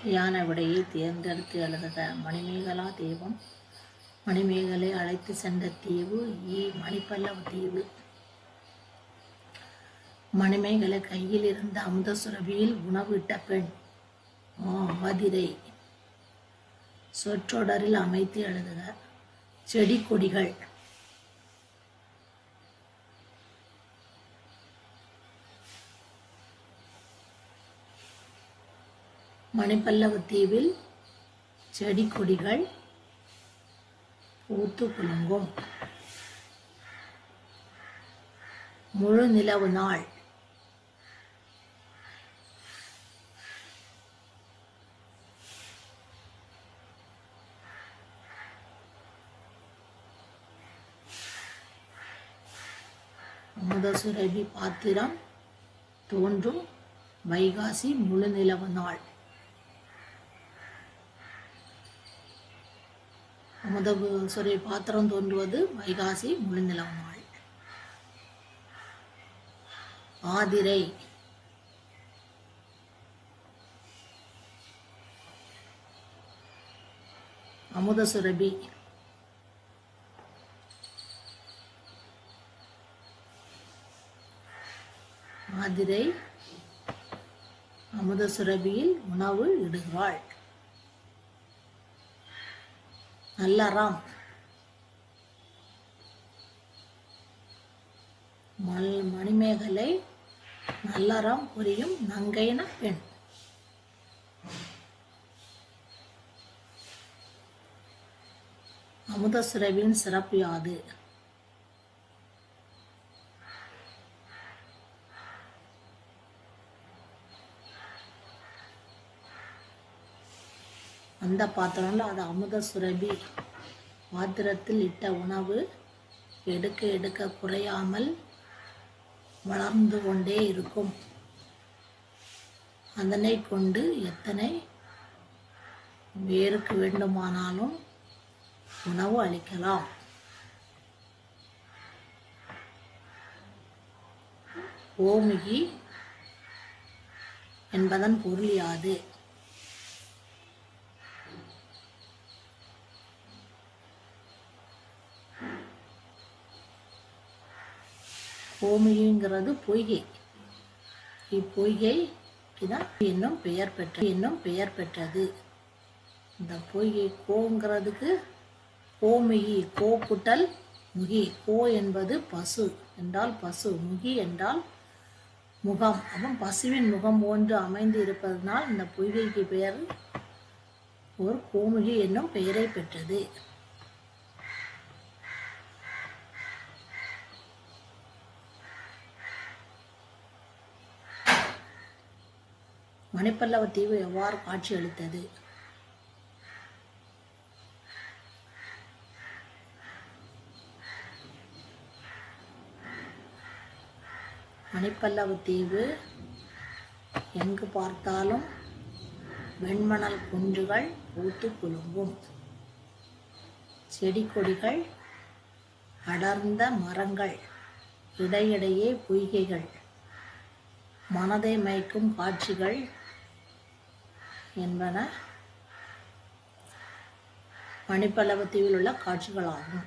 சரியான விடையை தேர்ந்தெடுத்து எழுதுக மணிமேகலா தீபம் மணிமேகலை அழைத்து சென்ற தீவு ஈ மணிப்பல்லவ தீவு. மணிமேகலை கையில் இருந்த அமுத சுரபியில் உணவு இட்ட பெண் மதிரை சொற்றொடரில் அமைத்து எழுதுக செடி கொடிகள் மணிப்பல்லவ தீவில் செடி கொடிகள் பூத்து குலுங்கும் முழு நிலவு நாள். அமுதசுரபி பாத்திரம் தோன்றும் வைகாசி முழு நிலவு நாள். அமுதசுரை பாத்திரம் தோன்றுவது வைகாசி முழுநிலம் நாள். ஆதிரை. அமுதசுரபி ஆதிரை அமுத சுரபியில் உணவு இடுகிறாள். நல்லறாம் மல் மணிமேகலை நல்லாராம் புரியும் நங்கைன பெண். அமுதசுரவின் சிறப்பு யாது? அந்த பாத்திரம்ல அது அமுத சுரபி பாத்திரத்தில் இட்ட உணவு எடுக்க எடுக்க குறையாமல் வளர்ந்து கொண்டே இருக்கும். அதனை கொண்டு எத்தனை வேருக்கு வேண்டுமானாலும் உணவு அளிக்கலாம். ஓமிகி என்பதன் பொருள் யாது? கோமிகிங்கிறது பொய்கை. இப்பொய்கைக்கு தான் இன்னும் பெயர் பெற்ற இன்னும் பெயர் பெற்றது. இந்த பொய்கை கோங்கிறதுக்கு கோமிகி கோ குட்டல் முகி. கோ என்பது பசு என்றால் பசு முகி என்றால் முகம். அப்போ பசுவின் முகம் ஒன்று அமைந்து இருப்பதனால் இந்த பொய்கைக்கு பெயர் ஒரு கோமுகி என்னும் பெயரை பெற்றது. மணிப்பல்லவ தீவு எவ்வாறு காட்சியளித்தது மணிப்பல்லவ தீவு எங்கு பார்த்தாலும் வெண்மணல் குன்றுகள் பூத்து குலுங்கும். செடி கொடிகள் அடர்ந்த மரங்கள் இடையிடையே பொய்கைகள் மனதை மயக்கும் காட்சிகள் என்பன மணிப்பல்லவத்தீவில் உள்ள காட்சிகளாகும்.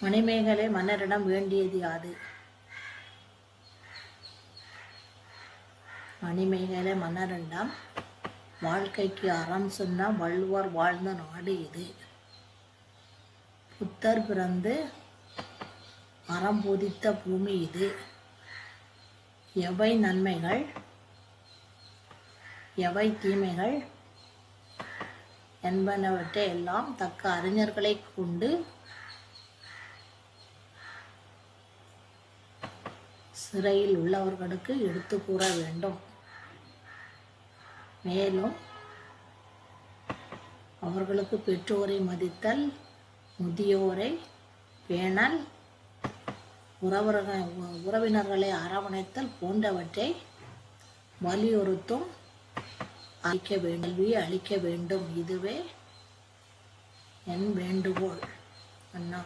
மணிமேகலை மன்னரிடம் வேண்டியது யாது? மணிமேகலை மன்னரிடம் வாழ்க்கைக்கு அறம் சொன்ன வள்ளுவர் வாழ்ந்த நாடு இது புத்தர் பிறந்து மரம் பொதித்த பூமி இது. எவை நன்மைகள்? எவை தீமைகள்? என்பனவற்றை எல்லாம் தக்க அறிஞர்களை கொண்டு சிறையில் உள்ளவர்களுக்கு எடுத்து கூற வேண்டும். மேலும் அவர்களுக்கு பெற்றோரை மதித்தல் முதியோரை பேணல் உறவர்கள் உறவினர்களை அரவணைத்தல் போன்றவற்றை வலியுறுத்தும் அளிக்க வேண்டி அளிக்க வேண்டும். இதுவே என் வேண்டுகோள். அண்ணா.